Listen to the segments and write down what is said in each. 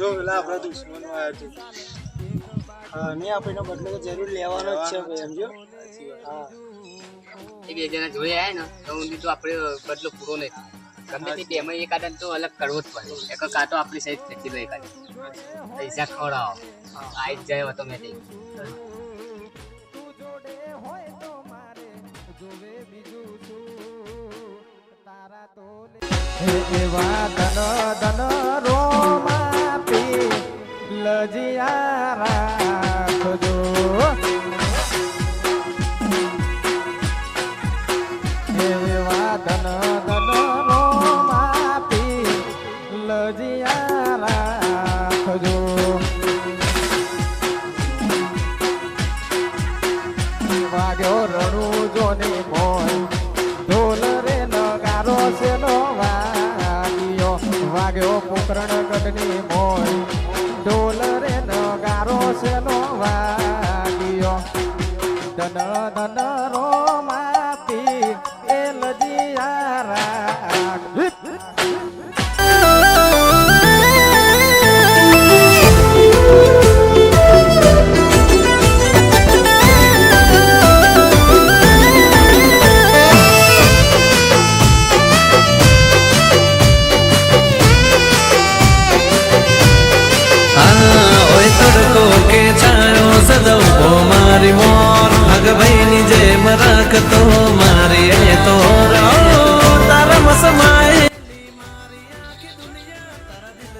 જો પેલા આપણા દુશ્મનો આવ્યા છે હા નહીં આપણે બદલો જરૂર લેવાનો જ છે ભાઈ સમજો? હા. એ બે જણા જોઈ આવ્યા ને તો હું તો આપણે બદલો પૂરો નહીં. ગમે તે બેમાં એક આદમ તો અલગ કરવો જ પડે. એક કાં તો આપણી સહિત ખેંચી લઈ કાઢી પૈસા ખવડાવો. આવી જ જાય ઓટોમેટિક એવા ધન ધન લજિયા રાખજો એવા ધન ધન રોમા પી લજિયા રાખજો વાગ્યો રણુ જોને મોય ઢોલ રે નગારો છે નો વાગ્યો પોકરણ ગઢની મોય ધન ધન રો માપી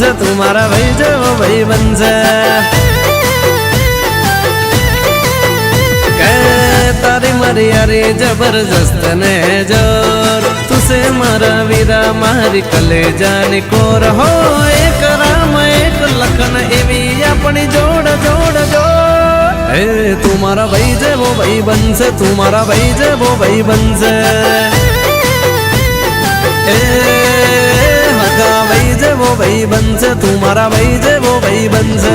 બનશે તું મારા ભાઈ જેવો ભાઈ બનશે કે તારી મારી યારી જબરજસ્ત ને જોર. તુસે મારા વીરા, મારી કલેજાની કોર. હો, એક રામ, એક લખન એવી આપણી જોડ જોડ જોડ. એ તું મારા ભાઈ જેવો ભાઈ બનશે તું મારા ભાઈ જેવો ભાઈ બનશે ભાઈ બનશે તું મારા ભાઈ જેવો ભાઈ બનશે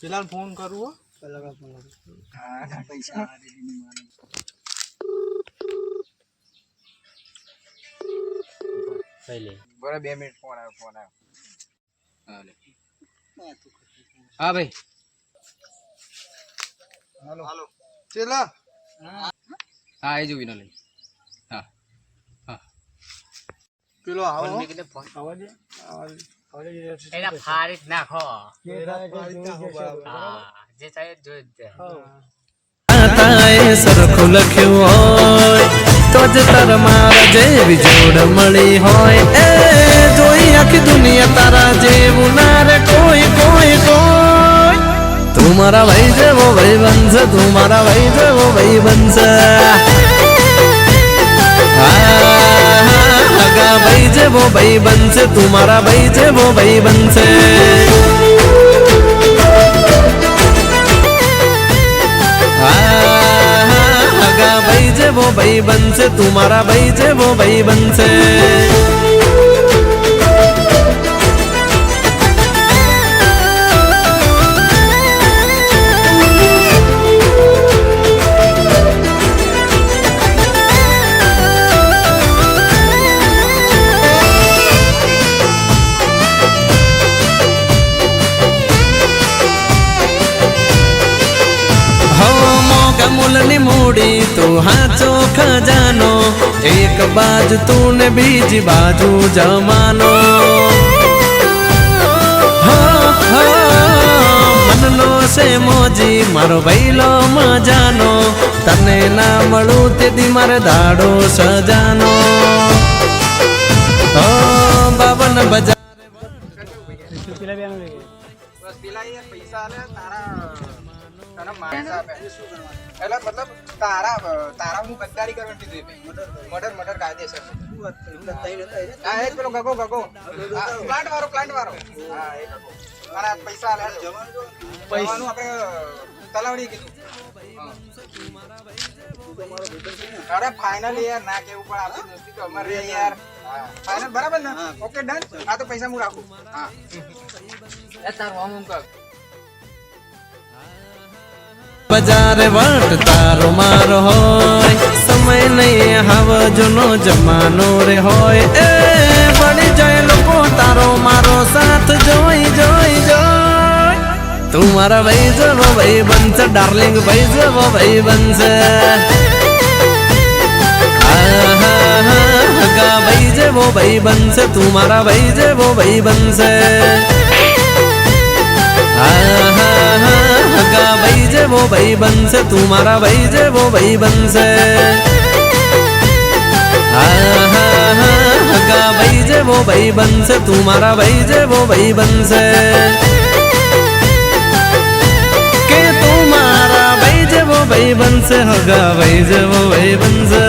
પેલા ફોન કરવો. પૈસા બરાબર બે મિનિટ ફોન આવ્યો ફોન આવ્યો હા ભાઈ. હાલો. હાલો. ચેલા? હા એ જવું વિનો લઈ હા હા. પેલો આવો. ફોન આવવા દે. આવવા દે. એના ફાડી નાખો. હા. જે થાય જોઈ જ જાય. સરખું લખ્યું હોય તો જ તારા મારા જેવી જોડ મળી હોય. એ જોઈ આખી દુનિયા તારા જેવું ના રે કોઈ કોઈ કોઈ. તું મારા ભાઈ જેવો ભાઈ બનશે તું મારા ભાઈ જેવો ભાઈ બનશે ભાઈ જેવો ભાઈ બનશે તું મારા ભાઈ જેવો ભાઈ બનશે જેવો ભાઈ બનશે તું મારા ભાઈ જેવો ભાઈ બનશે. તું હાચો ખજાનો એક બાજુ તું ને બીજી બાજુ જમાનો. હો, હો, મનનો છે મોજી મારો ભૈલો મજાનો. તને ના મળું તે દી મારે દાડો સજાનો. બાબન બજાર. બસ પેલા પૈસા તારા તારા માણસ આપે એટલે મતલબ તારા તારા હું ગદ્દારી કરવાની દીધી ભાઈ. મર્ડર મર્ડર કાયદેસર. હા એ પેલો ગગો ગગો. પ્લાન્ટ વાળો પ્લાન્ટ વાળો. હા એ ગગો. અને પૈસા જવાનું આપણે તલાવડી કીધું. અરે ફાઇનલી યાર ના કેવું પણ આપણી દોસ્તી તો અમારે યાર. ફાઇનલ બરાબર ને? ઓકે ડન આ તો પૈસા હું રાખું. હા. તારું આમ કર. બજાર વટ તારો મારો હોય. સમય નહીં હાવ જૂનો જમાનો રે હોય. એ પડી જાય લોકો તારો મારો સાથ. જોઈ જોઈ જોઈ. તું મારા ભાઈ જવો ભાઈ બનશે ડાર્લિંગ ભાઈ જવો ભાઈ બનશે ભાઈ જેવો ભાઈ બનશે તું મારા ભાઈ જેવો ભાઈ બનશે હગા ભાઈ જેવો ભાઈ બનશે તું મારા ભાઈ જેવો ભાઈ બનશે હગા ભાઈ જેવો ભાઈ બનશે તું મારા ભાઈ જેવો ભાઈ બનશે કે તું મારા ભાઈ જેવો ભાઈ બનશે હગા ભાઈ જેવો ભાઈ બનશે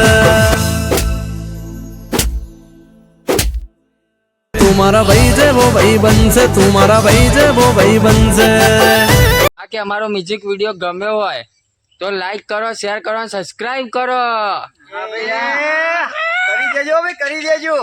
તું મારા ભાઈ જેવો ભાઈ બનશે તું મારા ભાઈ જેવો ભાઈ બનશે કે અમારો મ્યુઝિક વીડિયો ગમ્યો હોય, તો લાઈક કરો શેર કરો અને સબસ્ક્રાઇબ કરો. કરી દેજો કરી દેજો.